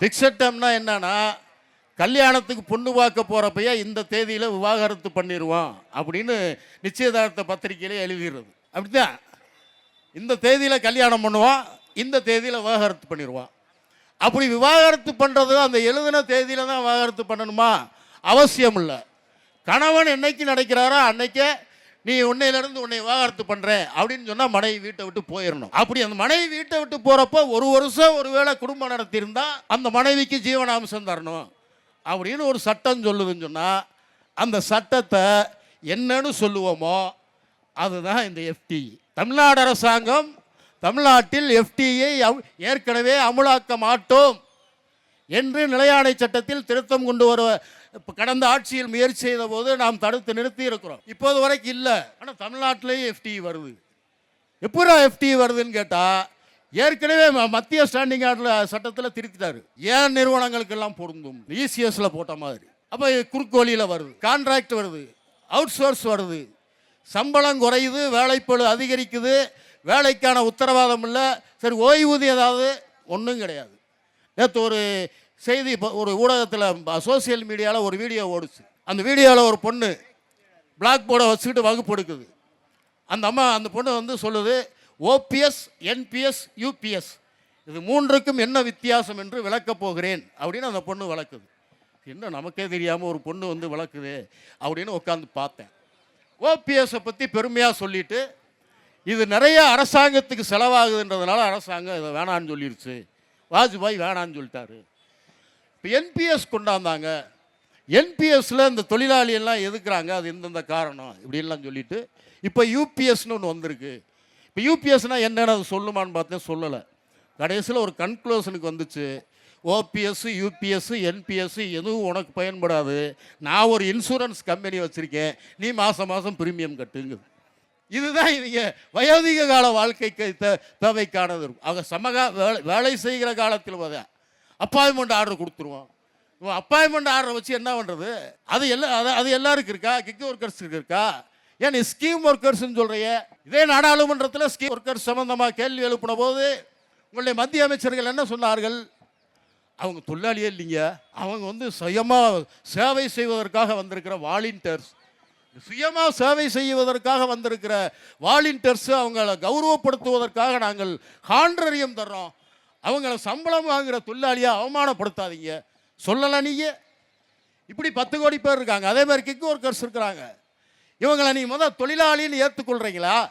Fixed என்னன்னா கல்யாணத்துக்கு பொண்ணு பார்க்க போகிறப்பயே இந்த தேதியில் விவாகரத்து பண்ணிடுவோம் அப்படின்னு நிச்சயதார்த்த பத்திரிகையிலே எழுதிடுறது. அப்படிதான் இந்த தேதியில் கல்யாணம் பண்ணுவோம் இந்த தேதியில் விவாகரத்து பண்ணிடுவோம் அப்படி விவாகரத்து பண்ணுறது அந்த எழுதின தேதியில் தான் விவாகரத்து பண்ணணுமா? அவசியம் இல்லை. கணவன் என்னைக்கு நடக்கிறாரோ அன்னைக்கே நீ உன்னையிலேருந்து உன்னை விவாகரத்து பண்ணுறேன் அப்படின்னு சொன்னால் மனைவி வீட்டை விட்டு போயிடணும் அப்படி அந்த மனைவி வீட்டை விட்டு போகிறப்போ ஒரு வருஷம் ஒருவேளை குடும்பம் நடத்தியிருந்தால் அந்த மனைவிக்கு ஜீவனாம்சம் தரணும். அப்படின்னு ஒரு சட்டம் சொல்லுதுன்னு சொன்னால் அந்த சட்டத்தை என்னன்னு சொல்லுவோமோ அதுதான் இந்த எஃப்டி தமிழ்நாடு அரசாங்கம் தமிழ்நாட்டில் எஃப்டியை ஏற்கனவே அமுலாக்க மாட்டோம் என்று நிலையாணை சட்டத்தில் திருத்தம் கொண்டு வர இப்போ கடந்த ஆட்சியில் முயற்சி செய்த போது நாம் தடுத்து நிறுத்தி இருக்கிறோம் இப்போது வரைக்கும் இல்லை. ஆனால் தமிழ்நாட்டிலேயும் எஃப்டி வருது. எப்படா எஃப்டி வருதுன்னு கேட்டால் ஏற்கனவே ம- மத்திய ஸ்டாண்டிங் ஆர்டர் சட்டத்தில் திருத்திட்டாரு. ஏன் நிறுவனங்களுக்கெல்லாம் பொருந்தும்? இசிஎஸ்ல போட்ட மாதிரி. அப்போ குறுக்கு வழியில் வருது. கான்ட்ராக்ட் வருது. அவுட் சோர்ஸ் வருது. சம்பளம் குறையுது வேலைப்பழு அதிகரிக்குது வேலைக்கான உத்தரவாதம் இல்லை. சரி ஓய்வூதியம் ஏதாவது? ஒன்றும் கிடையாது. நேற்று ஒரு செய்தி இப்போ ஒரு ஊடகத்தில் சோசியல் மீடியாவில் ஒரு வீடியோ ஓடுச்சு. அந்த வீடியோவில் ஒரு பொண்ணு பிளாக் போர்டை வச்சுக்கிட்டு வகுப்பு எடுக்குது அந்த அம்மா அந்த பொண்ணு வந்து சொல்லுது ஓபிஎஸ் என்பிஎஸ் யூபிஎஸ் இது மூன்றுக்கும் என்ன வித்தியாசம் என்று விளக்கப் போகிறேன். அப்படின்னு அந்த பொண்ணு வளர்க்குது என்ன நமக்கே தெரியாமல் ஒரு பொண்ணு வந்து வளர்க்குது அப்படின்னு உட்காந்து பார்த்தேன். ஓபிஎஸை பற்றி பெருமையாக சொல்லிட்டு இது நிறைய அரசாங்கத்துக்கு செலவாகுதுன்றதுனால அரசாங்கம் இதை வேணான்னு சொல்லிடுச்சு வாஜ்பாய் வேணான்னு சொல்லிட்டாரு. இப்போ என்பிஎஸ் கொண்டாந்தாங்க. என்பிஎஸ்ல இந்த தொழிலாளி எல்லாம் எதுக்குறாங்க? அது இந்தந்த காரணம் இப்படின்லாம் சொல்லிட்டு இப்போ யூபிஎஸ்னு ஒன்று வந்திருக்கு. இப்போ யூபிஎஸ்னால் என்னன்னு அது சொல்லுமான்னு பார்த்தேன் சொல்லலை. கடைசியில் ஒரு கன்க்ளூஷனுக்கு வந்துச்சு. ஓபிஎஸ் யூபிஎஸ் என்பிஎஸ் எதுவும் உனக்கு பயன்படாது. நான் ஒரு இன்சூரன்ஸ் கம்பெனி வச்சுருக்கேன். நீ மாதம் மாதம் ப்ரீமியம் கட்டுங்குது. இதுதான் இவங்க வயோதிக கால வாழ்க்கைக்கு தேவைக்கானது இருக்கும். அவங்க சமகா வேலை வேலை செய்கிற காலத்தில் போத அப்பாயின்மெண்ட் ஆர்டர் கொடுத்துருவோம். அப்பாயின்மெண்ட் ஆர்டர் வச்சு என்ன பண்ணுறது அது எல்லா அது அது எல்லாருக்கும் இருக்கா? கிக் ஒர்க்கர்ஸுக்கு இருக்கா? ஏன் ஸ்கீம் ஒர்க்கர்ஸ்னு சொல்கிறிய இதே நாடாளுமன்றத்தில் ஸ்கீம் ஒர்க்கர்ஸ் சம்மந்தமாக கேள்வி எழுப்பின போது உங்களுடைய மத்திய அமைச்சர்கள் என்ன சொன்னார்கள்? அவங்க தொழிலாளியே இல்லைங்க. அவங்க வந்து சுயமாக சேவை செய்வதற்காக வந்திருக்கிற வாலின்டர்ஸ் சுயமாக சேவை செய்வதற்காக வந்திருக்கிற வாலண்டியர்ஸ் அவங்கள கௌரவப்படுத்துவதற்காக நாங்கள் காண்ட்ரரியம் தர்றோம். அவங்கள சம்பளம் வாங்குகிற தொழிலாளியாக அவமானப்படுத்தாதீங்க. சொல்லலாம் நீங்க இப்படி பத்து கோடி பேர் இருக்காங்க. அதே மாதிரி கிக் ஒர்க்கர்ஸ் இருக்கிறாங்க. இவங்களை நீ முதல் தொழிலாளின்னு ஏற்றுக்கொள்கிறீங்களா